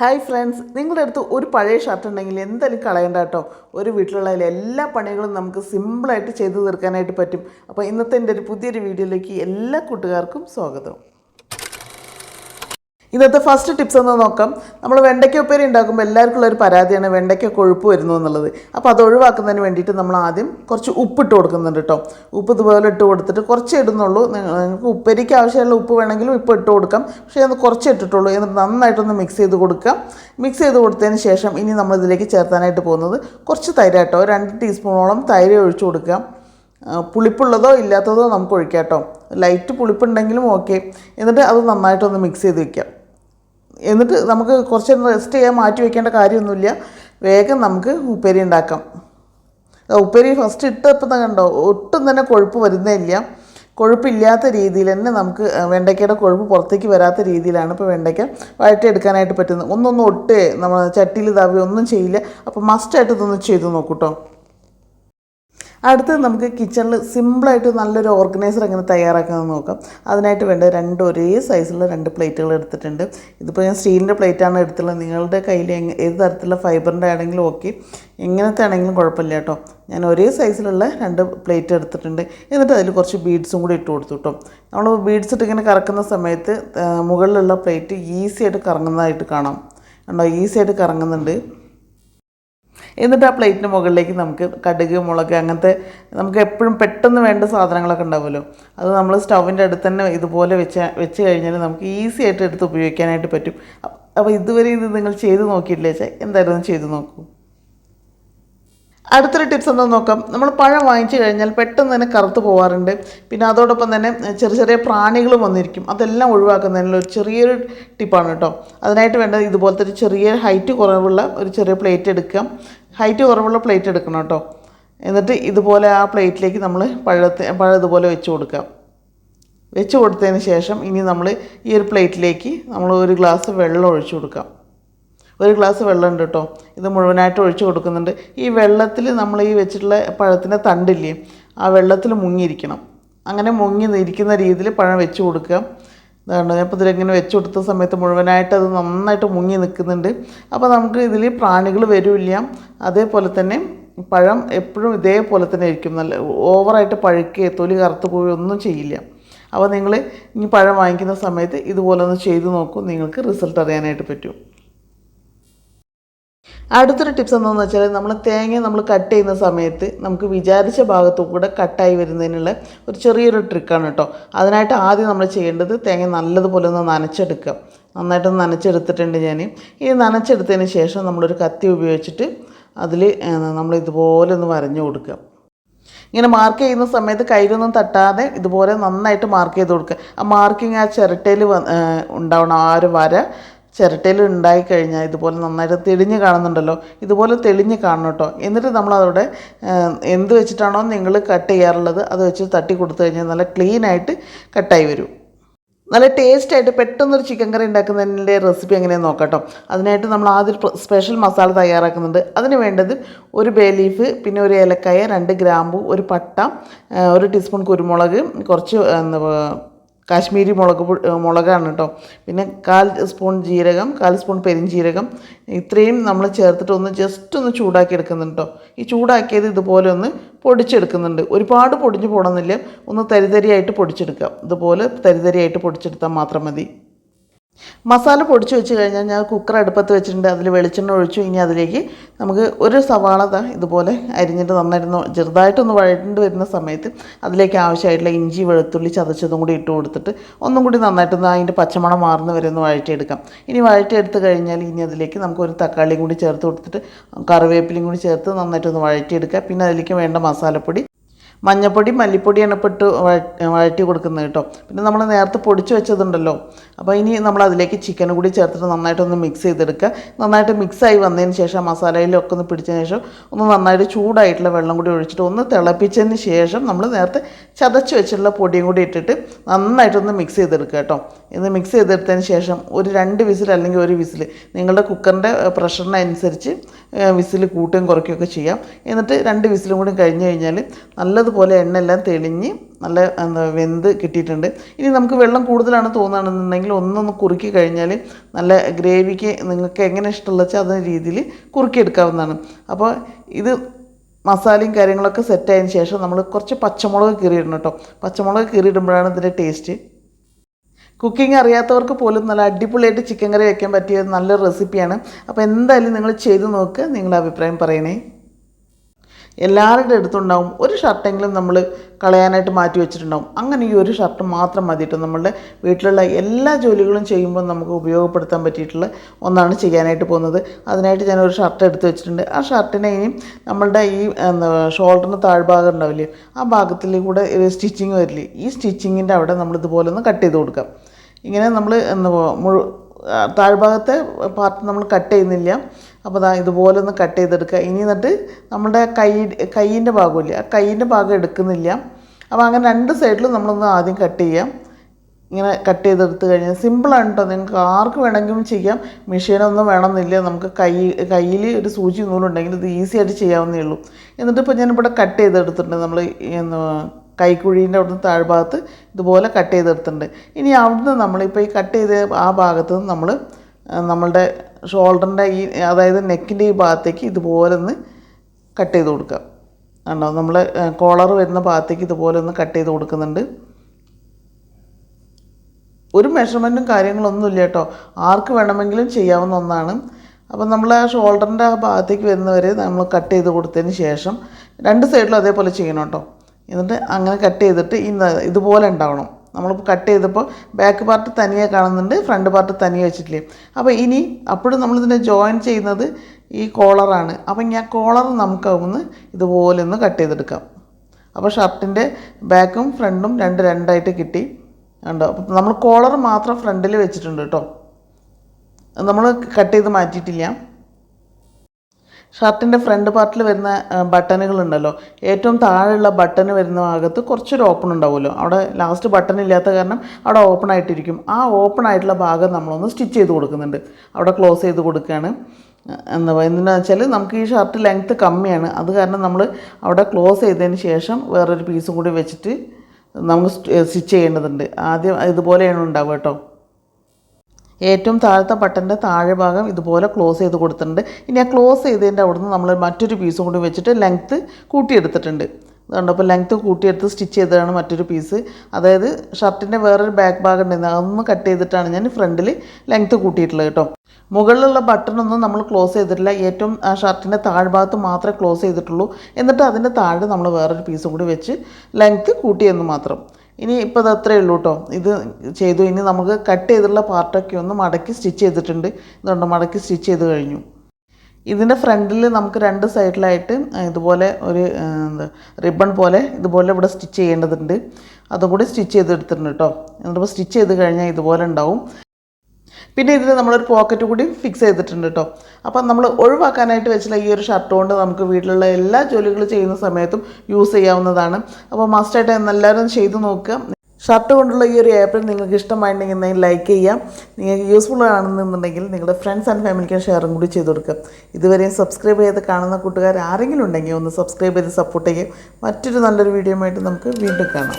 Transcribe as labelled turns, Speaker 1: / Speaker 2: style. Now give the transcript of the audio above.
Speaker 1: Hi friends നിങ്ങളുടെ അടുത്ത് ഒരു പഴയ ഷർട്ട് ഉണ്ടെങ്കിൽ എന്തായാലും കളയണ്ട കേട്ടോ. ഒരു വീട്ടിലുള്ള എല്ലാ പണികളും നമുക്ക് സിമ്പിളായിട്ട് ചെയ്തു തീർക്കാനായിട്ട് പറ്റും. അപ്പോൾ ഇന്നത്തെ എന്റെ ഒരു പുതിയൊരു വീഡിയോയിലേക്ക് എല്ലാ കൂട്ടുകാർക്കും സ്വാഗതം. ഇന്നത്തെ ഫസ്റ്റ് ടിപ്സ് എന്ന് നോക്കാം. നമ്മൾ വെണ്ടയ്ക്ക ഉപ്പേരി ഉണ്ടാക്കുമ്പോൾ എല്ലാവർക്കും ഒരു പരാതിയാണ് വെണ്ടയ്ക്ക കൊഴുപ്പ് വരുന്നു എന്നുള്ളത്. അപ്പോൾ അത് ഒഴിവാക്കുന്നതിന് വേണ്ടിയിട്ട് നമ്മൾ ആദ്യം കുറച്ച് ഉപ്പിട്ട് കൊടുക്കുന്നുണ്ട് കേട്ടോ. ഉപ്പ് ഇതുപോലെ ഇട്ട് കൊടുത്തിട്ട് കുറച്ച് ഇടുന്നുള്ളൂ. നിങ്ങൾക്ക് ഉപ്പേരിക്ക് ആവശ്യമുള്ള ഉപ്പ് വേണമെങ്കിലും ഉപ്പ് ഇട്ട് കൊടുക്കാം. പക്ഷേ അത് കുറച്ച് ഇട്ടിട്ടുള്ളൂ. എന്നിട്ട് നന്നായിട്ടൊന്ന് മിക്സ് ചെയ്ത് കൊടുക്കാം. മിക്സ് ചെയ്ത് കൊടുത്തതിന് ശേഷം ഇനി നമ്മൾ ഇതിലേക്ക് ചേർത്താനായിട്ട് പോകുന്നത് കുറച്ച് തൈര് കേട്ടോ. രണ്ട് ടീസ്പൂണോളം തൈര് ഒഴിച്ചു കൊടുക്കാം. പുളിപ്പുള്ളതോ ഇല്ലാത്തതോ നമുക്ക് ഒഴിക്കാം കേട്ടോ. ലൈറ്റ് പുളിപ്പുണ്ടെങ്കിലും ഓക്കെ എന്നിട്ട് അത് നന്നായിട്ടൊന്ന് മിക്സ് ചെയ്ത് വെക്കാം. എന്നിട്ട് നമുക്ക് കുറച്ച് റെസ്റ്റ് ചെയ്യാൻ മാറ്റി വയ്ക്കേണ്ട കാര്യമൊന്നുമില്ല. വേഗം നമുക്ക് ഉപ്പേരി ഉണ്ടാക്കാം. ഉപ്പേരി ഫസ്റ്റ് ഇട്ടപ്പോൾ തന്നെ കണ്ടോ ഒട്ടും തന്നെ കൊഴുപ്പ് വരുന്നേ ഇല്ല. കൊഴുപ്പില്ലാത്ത രീതിയിൽ തന്നെ നമുക്ക് വെണ്ടയ്ക്കയുടെ കൊഴുപ്പ് പുറത്തേക്ക് വരാത്ത രീതിയിലാണ് ഇപ്പോൾ വെണ്ടയ്ക്ക വഴറ്റിയെടുക്കാനായിട്ട് പറ്റുന്നത്. ഒന്നൊന്നും ഒട്ടേ നമ്മൾ ചട്ടിയിൽ തവി ഒന്നും ചെയ്യില്ല. അപ്പോൾ മസ്റ്റായിട്ട് ഇതൊന്ന് ചെയ്ത് നോക്കൂട്ടോ അടുത്തത് നമുക്ക് കിച്ചണിൽ സിമ്പിളായിട്ട് നല്ലൊരു ഓർഗനൈസർ എങ്ങനെ തയ്യാറാക്കാമെന്ന് നോക്കാം. അതിനായിട്ട് വേണ്ട രണ്ട് ഒരേ സൈസുള്ള രണ്ട് പ്ലേറ്റുകൾ എടുത്തിട്ടുണ്ട്. ഇതിപ്പോൾ ഞാൻ സ്റ്റീലിന്റെ പ്ലേറ്റാണ് എടുത്തുള്ളത് നിങ്ങളുടെ കയ്യിൽ ഏത് തരത്തിലുള്ള ഫൈബറിന്റെ ആണെങ്കിലും ഓക്കെ. എങ്ങനത്തെ ആണെങ്കിലും കുഴപ്പമില്ല കേട്ടോ. ഞാൻ ഒരേ സൈസിലുള്ള രണ്ട് പ്ലേറ്റ് എടുത്തിട്ടുണ്ട്. എന്നിട്ട് അതിൽ കുറച്ച് ബീഡ്സും കൂടി ഇട്ട് കൊടുത്തു കേട്ടോ. നമ്മൾ ബീഡ്സ് ഇട്ട് ഇങ്ങനെ കറക്കുന്ന സമയത്ത് മുകളിലുള്ള പ്ലേറ്റ് ഈസി ആയിട്ട് കറങ്ങുന്നതായിട്ട് കാണാം. കണ്ടോ? ഈസി ആയിട്ട് കറങ്ങുന്നുണ്ട്. എന്നിട്ട് ആ പ്ലേറ്റിന് മുകളിലേക്ക് നമുക്ക് കടുക് മുളക് അങ്ങനത്തെ നമുക്ക് എപ്പോഴും പെട്ടെന്ന് വേണ്ട സാധനങ്ങളൊക്കെ ഉണ്ടാവുമല്ലോ. അത് നമ്മൾ സ്റ്റൗവിന്റെ അടുത്ത് തന്നെ ഇതുപോലെ വെച്ച വെച്ച് കഴിഞ്ഞാൽ നമുക്ക് ഈസി ആയിട്ട് എടുത്ത് ഉപയോഗിക്കാനായിട്ട് പറ്റും. അപ്പോൾ ഇതുവരെ ഇത് നിങ്ങൾ ചെയ്ത് നോക്കിയിട്ടില്ലേ വെച്ചാൽ എന്തായാലും ചെയ്ത് നോക്കൂ? അടുത്തൊരു ടിപ്സ് എന്താ നോക്കാം. നമ്മൾ പഴം വാങ്ങിച്ചു കഴിഞ്ഞാൽ പെട്ടെന്ന് തന്നെ കറുത്ത് പോകാറുണ്ട് പിന്നെ അതോടൊപ്പം തന്നെ ചെറിയ ചെറിയ പ്രാണികൾ വന്നിരിക്കും. അതെല്ലാം ഒഴിവാക്കുന്നതിനുള്ള ഒരു ചെറിയൊരു ടിപ്പാണ് കേട്ടോ അതിനായിട്ട് വേണ്ടത് ഇതുപോലത്തെ ഒരു ചെറിയ ഹൈറ്റ് കുറവുള്ള ഒരു ചെറിയ പ്ലേറ്റ് എടുക്കാം. ഹൈറ്റ് കുറവുള്ള പ്ലേറ്റ് എടുക്കണം കേട്ടോ എന്നിട്ട് ഇതുപോലെ ആ പ്ലേറ്റിലേക്ക് നമ്മൾ പഴത്തെ പഴം ഇതുപോലെ വെച്ച് കൊടുക്കാം. വെച്ച് കൊടുത്തതിന് ശേഷം ഇനി നമ്മൾ ഈ ഒരു പ്ലേറ്റിലേക്ക് നമ്മൾ ഒരു ഗ്ലാസ് വെള്ളം ഒഴിച്ചു കൊടുക്കാം. ഒരു ഗ്ലാസ് വെള്ളം ഉണ്ട് കേട്ടോ ഇത് മുഴുവനായിട്ട് ഒഴിച്ചു കൊടുക്കുന്നുണ്ട്. ഈ വെള്ളത്തിൽ നമ്മൾ ഈ വെച്ചിട്ടുള്ള പഴത്തിന്റെ തണ്ടില്ലേ ആ വെള്ളത്തിൽ മുങ്ങിയിരിക്കണം. അങ്ങനെ മുങ്ങി ഇരിക്കുന്ന രീതിയിൽ പഴം വെച്ച് കൊടുക്കുക. ഇതാണ് ഞാനിപ്പോൾ ഇതിലിങ്ങനെ വെച്ച് കൊടുത്ത സമയത്ത് മുഴുവനായിട്ട് അത് നന്നായിട്ട് മുങ്ങി നിൽക്കുന്നുണ്ട്. അപ്പോൾ നമുക്ക് ഇതിൽ പ്രാണികൾ വരില്ല. അതേപോലെ തന്നെ പഴം എപ്പോഴും ഇതേപോലെ തന്നെ ഇരിക്കും നല്ല ഓവറായിട്ട് പഴുക്കുകയോ തൊലി കറുത്ത് പോവുകയോ ഒന്നും ചെയ്യില്ല. അപ്പോൾ നിങ്ങൾ ഇനി പഴം വാങ്ങിക്കുന്ന സമയത്ത് ഇതുപോലെ ഒന്ന് ചെയ്ത് നോക്കൂ. നിങ്ങൾക്ക് റിസൾട്ട് അറിയാനായിട്ട് പറ്റും. അടുത്തൊരു ടിപ്സ് എന്താണെന്ന് വെച്ചാൽ നമ്മൾ തേങ്ങ നമ്മൾ കട്ട് ചെയ്യുന്ന സമയത്ത് നമുക്ക് വിചാരിച്ച ഭാഗത്തു കൂടെ കട്ടായി വരുന്നതിനുള്ള ഒരു ചെറിയൊരു ട്രിക്കാണ് കേട്ടോ അതിനായിട്ട് ആദ്യം നമ്മൾ ചെയ്യേണ്ടത് തേങ്ങ നല്ലതുപോലെ ഒന്ന് നനച്ചെടുക്കുക. നന്നായിട്ട് നനച്ചെടുത്തിട്ടുണ്ട് ഞാൻ ഈ നനച്ചെടുത്തതിന് ശേഷം നമ്മളൊരു കത്തി ഉപയോഗിച്ചിട്ട് അതിൽ നമ്മൾ ഇതുപോലെ ഒന്ന് വരഞ്ഞു കൊടുക്കുക. ഇങ്ങനെ മാർക്ക് ചെയ്യുന്ന സമയത്ത് കയ്യിലൊന്നും തട്ടാതെ ഇതുപോലെ നന്നായിട്ട് മാർക്ക് ചെയ്ത് കൊടുക്കുക. ആ മാർക്കിങ് ആ ചിരട്ടയിൽ ഉണ്ടാവണം ആ ഒരു വര ചിരട്ടയിൽ ഉണ്ടായി കഴിഞ്ഞാൽ ഇതുപോലെ നന്നായിട്ട് തെളിഞ്ഞ് കാണുന്നുണ്ടല്ലോ. ഇതുപോലെ തെളിഞ്ഞ് കാണണം കേട്ടോ. എന്നിട്ട് നമ്മളതവിടെ എന്ത് വെച്ചിട്ടാണോ നിങ്ങൾ കട്ട് ചെയ്യാറുള്ളത് അത് വെച്ച് തട്ടി കൊടുത്തു കഴിഞ്ഞാൽ നല്ല ക്ലീനായിട്ട് കട്ടായി വരും. നല്ല ടേസ്റ്റ് ആയിട്ട് പെട്ടെന്നൊരു ചിക്കൻ കറി ഉണ്ടാക്കുന്നതിന്റെ റെസിപ്പി എങ്ങനെയാണെന്ന് നോക്കാം അതിനായിട്ട് നമ്മൾ ആദ്യം സ്പെഷ്യൽ മസാല തയ്യാറാക്കുന്നുണ്ട്. അതിന് വേണ്ടത് ഒരു ബേ ലീഫ് പിന്നെ ഒരു ഏലക്കായ രണ്ട് ഗ്രാമ്പു ഒരു പട്ട ഒരു ടീസ്പൂൺ കുരുമുളക് കുറച്ച് കാശ്മീരി മുളക് മുളകാണ് കേട്ടോ. പിന്നെ കാൽ സ്പൂൺ ജീരകം കാൽ സ്പൂൺ പെരിഞ്ജീരകം ഇത്രയും നമ്മൾ ചേർത്തിട്ട് ഒന്ന് ജസ്റ്റ് ഒന്ന് ചൂടാക്കി എടുക്കുന്നുണ്ട് കേട്ടോ. ഈ ചൂടാക്കിയത് ഇതുപോലെ ഒന്ന് പൊടിച്ചെടുക്കുന്നുണ്ട്. ഒരുപാട് പൊടിഞ്ഞു പോകണമെന്നില്ല ഒന്ന് തരിതരിയായിട്ട് പൊടിച്ചെടുക്കാം. ഇതുപോലെ തരിതരിയായിട്ട് പൊടിച്ചെടുത്താൽ മാത്രം മതി. മസാല പൊടിച്ച് വെച്ച് കഴിഞ്ഞാൽ ഞാൻ കുക്കർ അടുപ്പത്ത് വെച്ചിട്ടുണ്ട്. അതിൽ വെളിച്ചെണ്ണ ഒഴിച്ചു. ഇനി അതിലേക്ക് നമുക്ക് ഒരു സവാള ഇതുപോലെ അരിഞ്ഞിട്ട് നന്നായിരുന്നു. ചെറുതായിട്ടൊന്ന് വഴണ്ട് വരുന്ന സമയത്ത് അതിലേക്ക് ആവശ്യമായിട്ടുള്ള ഇഞ്ചി വെളുത്തുള്ളി ചതച്ചതും കൂടി ഇട്ട് കൊടുത്തിട്ട് ഒന്നും കൂടി നന്നായിട്ടൊന്ന് അതിന്റെ പച്ചമണം മാറുന്ന വരെ ഒന്ന് വഴറ്റിയെടുക്കാം. ഇനി വഴറ്റിയെടുത്ത് കഴിഞ്ഞാൽ ഇനി അതിലേക്ക് നമുക്ക് ഒരു തക്കാളിയും കൂടി ചേർത്ത് കൊടുത്തിട്ട് കറിവേപ്പിലയും കൂടി ചേർത്ത് നന്നായിട്ടൊന്ന് വഴറ്റിയെടുക്കുക പിന്നെ അതിലേക്ക് വേണ്ട മസാലപ്പൊടി മഞ്ഞപ്പൊടി മല്ലിപ്പൊടിയാണ് ഇപ്പോൾ ഇട്ട് വഴ- വഴറ്റി കൊടുക്കുന്നത് കേട്ടോ. പിന്നെ നമ്മൾ നേരത്തെ പൊടിച്ച് വെച്ചതുണ്ടല്ലോ. അപ്പോൾ ഇനി നമ്മൾ അതിലേക്ക് ചിക്കൻ കൂടി ചേർത്തിട്ട് നന്നായിട്ടൊന്ന് മിക്സ് ചെയ്തെടുക്കുക. നന്നായിട്ട് മിക്സായി വന്നതിന് ശേഷം മസാലയിലൊക്കെ ഒന്ന് പിടിച്ചതിന് ശേഷം ഒന്ന് നന്നായിട്ട് ചൂടായിട്ടുള്ള വെള്ളം കൂടി ഒഴിച്ചിട്ട് ഒന്ന് തിളപ്പിച്ചതിന് ശേഷം നമ്മൾ നേരത്തെ ചതച്ച് വെച്ചിട്ടുള്ള പൊടിയും കൂടി ഇട്ടിട്ട് നന്നായിട്ടൊന്ന് മിക്സ് ചെയ്തെടുക്കുക കേട്ടോ. ഇത് മിക്സ് ചെയ്തെടുത്തതിന് ശേഷം ഒരു രണ്ട് വിസിൽ അല്ലെങ്കിൽ ഒരു വിസിൽ നിങ്ങളുടെ കുക്കറിന്റെ പ്രഷറിനനുസരിച്ച് വിസിൽ കൂട്ടുകയും കുറയ്ക്കുകയൊക്കെ ചെയ്യാം. എന്നിട്ട് രണ്ട് വിസിലും കൂടി കഴിഞ്ഞ് കഴിഞ്ഞാൽ നല്ലത് നല്ലതുപോലെ എണ്ണയെല്ലാം തെളിഞ്ഞ് നല്ല എന്താ വെന്ത് കിട്ടിയിട്ടുണ്ട്. ഇനി നമുക്ക് വെള്ളം കൂടുതലാണ് തോന്നുകയാണെന്നുണ്ടെങ്കിൽ ഒന്നൊന്ന് കുറുക്കി കഴിഞ്ഞാൽ നല്ല ഗ്രേവിക്ക് നിങ്ങൾക്ക് എങ്ങനെ ഇഷ്ടമുള്ള വെച്ചാൽ അതേ രീതിയിൽ കുറുക്കിയെടുക്കാവുന്നതാണ് അപ്പോൾ ഇത് മസാലയും കാര്യങ്ങളൊക്കെ സെറ്റായതിന് ശേഷം നമ്മൾ കുറച്ച് പച്ചമുളക് കീറിയിടണം കേട്ടോ. പച്ചമുളക് കീറിയിടുമ്പോഴാണ് ഇതിന്റെ ടേസ്റ്റ് കുക്കിംഗ് അറിയാത്തവർക്ക് പോലും നല്ല അടിപൊളിയായിട്ട് ചിക്കൻ കറി വയ്ക്കാൻ പറ്റിയ നല്ലൊരു റെസിപ്പിയാണ് അപ്പോൾ എന്തായാലും നിങ്ങൾ ചെയ്ത് നോക്കുക നിങ്ങളുടെ അഭിപ്രായം പറയണേ. എല്ലാവരുടെ അടുത്തുണ്ടാവും. ഒരു ഷർട്ടെങ്കിലും നമ്മൾ കളയാനായിട്ട് മാറ്റി വെച്ചിട്ടുണ്ടാവും. അങ്ങനെ ഈ ഒരു ഷർട്ട് മാത്രം മതിയിട്ട് നമ്മളുടെ വീട്ടിലുള്ള എല്ലാ ജോലികളും ചെയ്യുമ്പോൾ നമുക്ക് ഉപയോഗപ്പെടുത്താൻ പറ്റിയിട്ടുള്ള ഒന്നാണ് ചെയ്യാനായിട്ട് പോകുന്നത്. അതിനായിട്ട് ഞാൻ ഒരു ഷർട്ട് എടുത്ത് വെച്ചിട്ടുണ്ട്. ആ ഷർട്ടിനെ ഇനി നമ്മളുടെ ഈ എന്താ ഷോൾഡറിന് താഴ്ഭാഗം ഉണ്ടാവില്ലേ ആ ഭാഗത്തിൽ കൂടെ സ്റ്റിച്ചിങ് വരില്ലേ ഈ സ്റ്റിച്ചിങ്ങിന്റെ അവിടെ നമ്മൾ ഇതുപോലെ ഒന്ന് കട്ട് ചെയ്ത് കൊടുക്കാം. ഇങ്ങനെ നമ്മൾ എന്താ മുഴു താഴ്ഭാഗത്തെ പാർട്ട് നമ്മൾ കട്ട് ചെയ്യുന്നില്ല. അപ്പോൾ ദാ ഇതുപോലെ ഒന്ന് കട്ട് ചെയ്തെടുക്കുക ഇനി എന്നിട്ട് നമ്മുടെ കൈ കൈയിന്റെ ഭാഗമില്ല? ആ കൈയിന്റെ ഭാഗം എടുക്കുന്നില്ല. അപ്പോൾ അങ്ങനെ രണ്ട് സൈഡിലും നമ്മളൊന്ന് ആദ്യം കട്ട് ചെയ്യാം. ഇങ്ങനെ കട്ട് ചെയ്തെടുത്ത് കഴിഞ്ഞാൽ സിമ്പിളാണ് കേട്ടോ നിങ്ങൾക്ക് ആർക്ക് വേണമെങ്കിലും ചെയ്യാം. മെഷീനൊന്നും വേണമെന്നില്ല. നമുക്ക് കൈ കയ്യിൽ ഒരു സൂചി നൂലുണ്ടെങ്കിൽ ഇത് ഈസി ആയിട്ട് ചെയ്യാവുന്നേ ഉള്ളൂ. എന്നിട്ട് ഇപ്പോൾ ഞാനിവിടെ കട്ട് ചെയ്തെടുത്തിട്ടുണ്ട്. നമ്മൾ കൈക്കുഴീന്റെ അവിടുന്ന് താഴ്ഭാഗത്ത് ഇതുപോലെ കട്ട് ചെയ്തെടുത്തിട്ടുണ്ട്. ഇനി അവിടുന്ന് നമ്മളിപ്പോൾ ഈ കട്ട് ചെയ്ത ആ ഭാഗത്ത് നിന്ന് നമ്മൾ നമ്മളുടെ ഷോൾഡറിന്റെ ഈ അതായത് നെക്കിന്റെ ഈ ഭാഗത്തേക്ക് ഇതുപോലെ ഒന്ന് കട്ട് ചെയ്ത് കൊടുക്കുക. കണ്ടോ? നമ്മൾ കോളർ വരുന്ന ഭാഗത്തേക്ക് ഇതുപോലെ ഒന്ന് കട്ട് ചെയ്ത് കൊടുക്കുന്നുണ്ട്. ഒരു മെഷർമെന്റും കാര്യങ്ങളൊന്നുമില്ല കേട്ടോ. ആർക്ക് വേണമെങ്കിലും ചെയ്യാവുന്ന ഒന്നാണ്. അപ്പം നമ്മൾ ആ ഷോൾഡറിന്റെ ആ ഭാഗത്തേക്ക് വരുന്നവരെ നമ്മൾ കട്ട് ചെയ്ത് കൊടുത്തതിന് ശേഷം രണ്ട് സൈഡിലും അതേപോലെ ചെയ്യണം കേട്ടോ. എന്നിട്ട് അങ്ങനെ കട്ട് ചെയ്തിട്ട് ഇന്ന് ഇതുപോലെ ഉണ്ടാവണം. നമ്മളിപ്പോൾ കട്ട് ചെയ്തപ്പോൾ ബാക്ക് പാർട്ട് തനിയെ കാണുന്നുണ്ട് ഫ്രണ്ട് പാർട്ട് തനിയെ വെച്ചിട്ടില്ലേ? അപ്പോൾ ഇനി അപ്പോഴും നമ്മളിതിനെ ജോയിൻ ചെയ്യുന്നത് ഈ കോളറാണ് അപ്പം ആ കോളർ ഒന്ന് ഇതുപോലെ ഒന്ന് കട്ട് ചെയ്തെടുക്കാം. അപ്പോൾ ഷർട്ടിന്റെ ബാക്കും ഫ്രണ്ടും രണ്ട് രണ്ടായിട്ട് കിട്ടി. ഉണ്ടോ അപ്പം നമ്മൾ കോളർ മാത്രം ഫ്രണ്ടിൽ വെച്ചിട്ടുണ്ട് കേട്ടോ. നമ്മൾ കട്ട് ചെയ്ത് മാറ്റിയിട്ടില്ല. ഷർട്ടിന്റെ ഫ്രണ്ട് പാർട്ടിൽ വരുന്ന ബട്ടണുകൾ ഉണ്ടല്ലോ ഏറ്റവും താഴെയുള്ള ബട്ടൺ വരുന്ന ഭാഗത്ത് കുറച്ചൊരു ഓപ്പൺ ഉണ്ടാവുമല്ലോ. അവിടെ ലാസ്റ്റ് ബട്ടൺ ഇല്ലാത്ത കാരണം അവിടെ ഓപ്പൺ ആയിട്ടിരിക്കും. ആ ഓപ്പൺ ആയിട്ടുള്ള ഭാഗം നമ്മളൊന്ന് സ്റ്റിച്ച് ചെയ്ത് കൊടുക്കുന്നുണ്ട്. അവിടെ ക്ലോസ് ചെയ്ത് കൊടുക്കുകയാണ്. എന്താ എന്തിനാ വെച്ചാൽ നമുക്ക് ഈ ഷർട്ട് ലെങ്ത്ത് കമ്മിയാണ്. അത് കാരണം നമ്മൾ അവിടെ ക്ലോസ് ചെയ്തതിന് ശേഷം വേറൊരു പീസും കൂടി വെച്ചിട്ട് നമുക്ക് സ്റ്റിച്ച് ചെയ്യേണ്ടതുണ്ട്. ആദ്യം ഇതുപോലെയാണ് ഉണ്ടാവുക കേട്ടോ. ഏറ്റവും താഴത്തെ ബട്ടന്റെ താഴെ ഭാഗം ഇതുപോലെ ക്ലോസ് ചെയ്ത് കൊടുത്തിട്ടുണ്ട്. ഇനി ആ ക്ലോസ് ചെയ്തതിന്റെ അവിടുന്ന് നമ്മൾ മറ്റൊരു പീസും കൂടി വെച്ചിട്ട് ലെങ്ത്ത് കൂട്ടിയെടുത്തിട്ടുണ്ട്. അതുകൊണ്ട് അപ്പോൾ ലെങ്ത്ത് കൂട്ടിയെടുത്ത് സ്റ്റിച്ച് ചെയ്തതാണ് മറ്റൊരു പീസ് അതായത് ഷർട്ടിന്റെ വേറൊരു ബാക്ക് ഭാഗം ഉണ്ടായിരുന്നു അതൊന്ന് കട്ട് ചെയ്തിട്ടാണ് ഞാൻ ഫ്രണ്ടിൽ ലെങ്ത്ത് കൂട്ടിയിട്ടുള്ളത് കേട്ടോ. മുകളിലുള്ള ബട്ടണൊന്നും നമ്മൾ ക്ലോസ് ചെയ്തിട്ടില്ല. ഏറ്റവും ആ ഷർട്ടിന്റെ താഴ്ഭാഗത്ത് മാത്രമേ ക്ലോസ് ചെയ്തിട്ടുള്ളൂ. എന്നിട്ട് അതിന്റെ താഴെ നമ്മൾ വേറൊരു പീസും കൂടി വെച്ച് ലെങ്ത്ത് കൂട്ടിയെന്ന് മാത്രം. ഇനി ഇപ്പോൾ അത് അത്രയേ ഉള്ളൂ കേട്ടോ ഇത് ചെയ്തു. ഇനി നമുക്ക് കട്ട് ചെയ്തിട്ടുള്ള പാർട്ടൊക്കെ ഒന്ന് മടക്കി സ്റ്റിച്ച് ചെയ്തിട്ടുണ്ട്. ഇതുകൊണ്ട് മടക്കി സ്റ്റിച്ച് ചെയ്ത് കഴിഞ്ഞു. ഇതിന്റെ ഫ്രണ്ടിൽ നമുക്ക് രണ്ട് സൈഡിലായിട്ട് ഇതുപോലെ ഒരു എന്താ റിബൺ പോലെ ഇതുപോലെ ഇവിടെ സ്റ്റിച്ച് ചെയ്യേണ്ടതുണ്ട്. അതും കൂടി സ്റ്റിച്ച് ചെയ്തെടുത്തിട്ടുണ്ട് കേട്ടോ എന്നിട്ടിപ്പോൾ സ്റ്റിച്ച് ചെയ്ത് കഴിഞ്ഞാൽ ഇതുപോലെ ഉണ്ടാവും. പിന്നെ ഇതിൽ നമ്മളൊരു പോക്കറ്റ് കൂടി ഫിക്സ് ചെയ്തിട്ടുണ്ട് കേട്ടോ അപ്പം നമ്മൾ ഒഴിവാക്കാനായിട്ട് വെച്ചാൽ ഈ ഒരു ഷർട്ട് കൊണ്ട് നമുക്ക് വീട്ടിലുള്ള എല്ലാ ജോലികളും ചെയ്യുന്ന സമയത്തും യൂസ് ചെയ്യാവുന്നതാണ്. അപ്പോൾ മസ്റ്റായിട്ട് എല്ലാവരും ചെയ്തു നോക്കുക. ഷർട്ട് കൊണ്ടുള്ള ഈ ഒരു ഏപ്രിൽ നിങ്ങൾക്ക് ഇഷ്ടമായിട്ടുണ്ടെങ്കിൽ ലൈക്ക് ചെയ്യാം നിങ്ങൾക്ക് യൂസ്ഫുൾ ആണെന്നുണ്ടെങ്കിൽ നിങ്ങളുടെ ഫ്രണ്ട്സ് ആൻഡ് ഫാമിലിക്ക് ഷെയറും കൂടി ചെയ്ത് കൊടുക്കുക. ഇതുവരെയും സബ്സ്ക്രൈബ് ചെയ്ത് കാണുന്ന കൂട്ടുകാർ ആരെങ്കിലും ഉണ്ടെങ്കിൽ ഒന്ന് സബ്സ്ക്രൈബ് ചെയ്ത് സപ്പോർട്ട് ചെയ്യുക. മറ്റൊരു നല്ലൊരു വീഡിയോ ആയിട്ട് നമുക്ക് വീണ്ടും കാണാം.